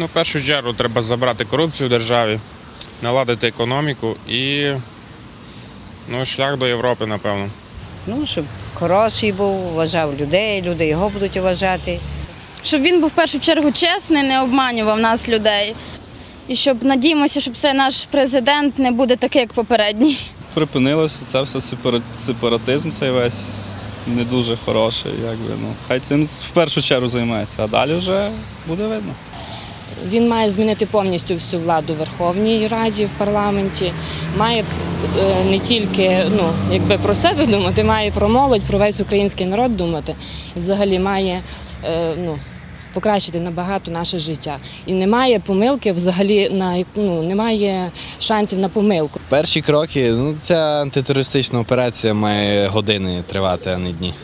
Ну, в першу чергу треба забрати корупцію в державі, наладити економіку і ну, шлях до Європи, напевно. Ну, щоб хороший був, вважав людей, люди його будуть вважати. Щоб він був в першу чергу чесний, не обманював нас людей. І щоб надіємося, щоб цей наш президент не буде такий, як попередній. Припинилося це все сепаратизм, цей весь не дуже хороший. Якби, ну, хай цим в першу чергу займається, а далі вже буде видно. Він має змінити повністю всю владу в Верховній Раді, в парламенті. Має е, не тільки ну, якби про себе думати, має про молодь, про весь український народ думати. І взагалі має е, ну, покращити набагато наше життя. І немає помилки взагалі на ну, немає шансів на помилку. Перші кроки, ну ця антитерористична операція має години тривати, а не дні.